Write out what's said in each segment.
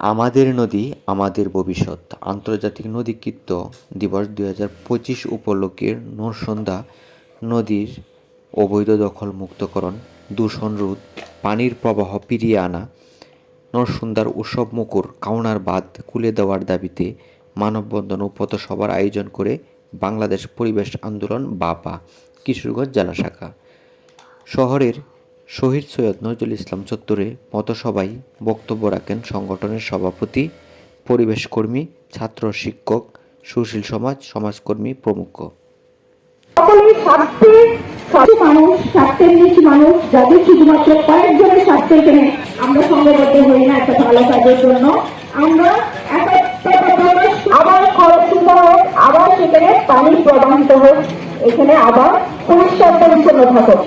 আমাদের নদী আমাদের ভবিষ্যৎ। আন্তর্জাতিক নদীকৃত্য দিবস দুই হাজার পঁচিশ উপলক্ষে নরসন্ধ্যা নদীর অবৈধ দখল মুক্তকরণ দূষণ রোধ, পানির প্রবাহ ফিরিয়ে আনা, নরসুন্দার উৎসব মুখর কাউনার বাঁধ খুলে দেওয়ার দাবিতে মানববন্ধন ও পথসভার আয়োজন করে বাংলাদেশ পরিবেশ আন্দোলন বাপা, কিশোরগঞ্জ জেলা শাখা। শহরের শহীদ সৈয়দ নজরুল ইসলাম চত্বরে পথসভায় বক্তব্য রাখেন সংগঠনের সভাপতি, পরিবেশ কর্মী, ছাত্র শিক্ষক, সুশীল সমাজ, সমাজকর্মী প্রমুখ। আবার পরিষ্কার পরিচ্ছন্ন থাকুক।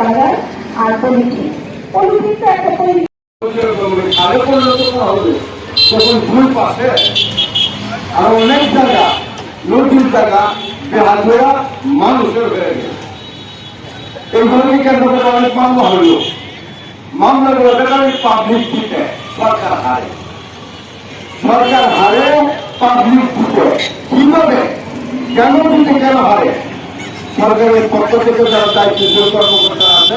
বাজার আর পলিথিন তো একটা পরিবেশ আরও অনেক জায়গা, নদীর জায়গা বেহাজোয়া মানুষের হয়ে গেছে। পাবলিক সরকার হারে। সরকার হারে পাবলিক দিতে কীভাবে? কেন কেন হারে? সরকারের পক্ষ থেকে যারা দায়িত্বশীল কর্মকর্তা আছে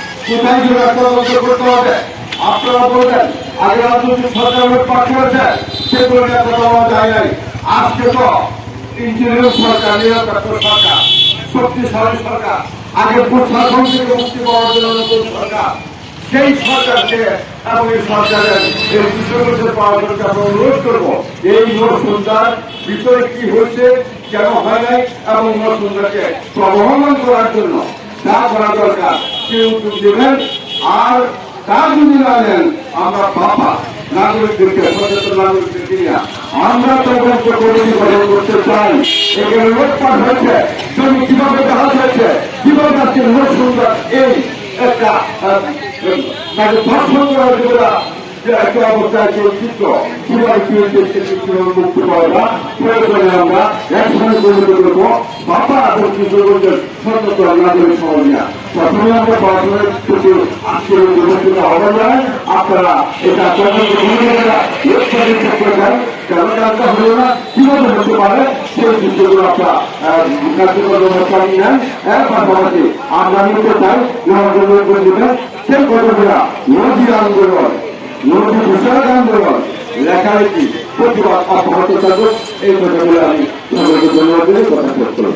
কোথায় জোড়া তদন্ত করতে হবে। আপনারা বলবেন, আগে রাজনৈতিক সরকারের পক্ষে আছে সেগুলো নিয়ে কথা যায় নাই। আজকে তো ইঞ্জিনিয়ার সরকার, নিরাপত্তা সরকার, শক্তিশালী সরকার, আগে প্রশাসন থেকে মুক্তি পাওয়ার জন্য নতুন সরকার, সেই সরকারকে এবং এই সরকারের এই বিষয়গুলো পাওয়ার জন্য আমরা অনুরোধ করব, এই নোট সন্ধ্যার ভিতরে কি হয়েছে, কেন হয় নাই, এবং নোট সন্ধ্যাকে প্রবহমান করার জন্য যা করা দরকার। সে উদ্যোগ দেবেন, আর তা যদি না নেন আমরা বাবা নাগরিকদেরকে, সচেতন নাগরিকদেরকে আমরা তদন্ত কমিটি গঠন করতে চাই। এখানে লোটপাট হয়েছে, জমি কীভাবে জাহাজ হয়েছে, কীভাবে আজকে লোক সুন্দর এই একটা যে একটা অবস্থায় চলছিল কীভাবে পিএনপিকে কীভাবে মুক্তি পাওয়া যায় প্রয়োজনে আমরা একসঙ্গে গঠিত করব বাবা এবং কিশোরগঞ্জের সচেতন নাগরিক সমাজ নিয়ে প্রথমে আমরা পড়াশোনার প্রতি আজকে উপস্থিত আহ্বান জানাই আপনারা এটা চান কেন কাজটা হলো না কীভাবে হতে পারে সেই বিষয়গুলো আপনারা কার্যকর ব্যবস্থা নেন এর পাশাপাশি আমরা নিতে চাই মহাজনের পরিচিত সেই কথাগুলা নদী আন্দোলন বিষয়ক আন্দোলন লেখালেখি প্রতিবাদ এই কথাগুলো আমি সকলকে ধন্যবাদ কথা শেষ করলাম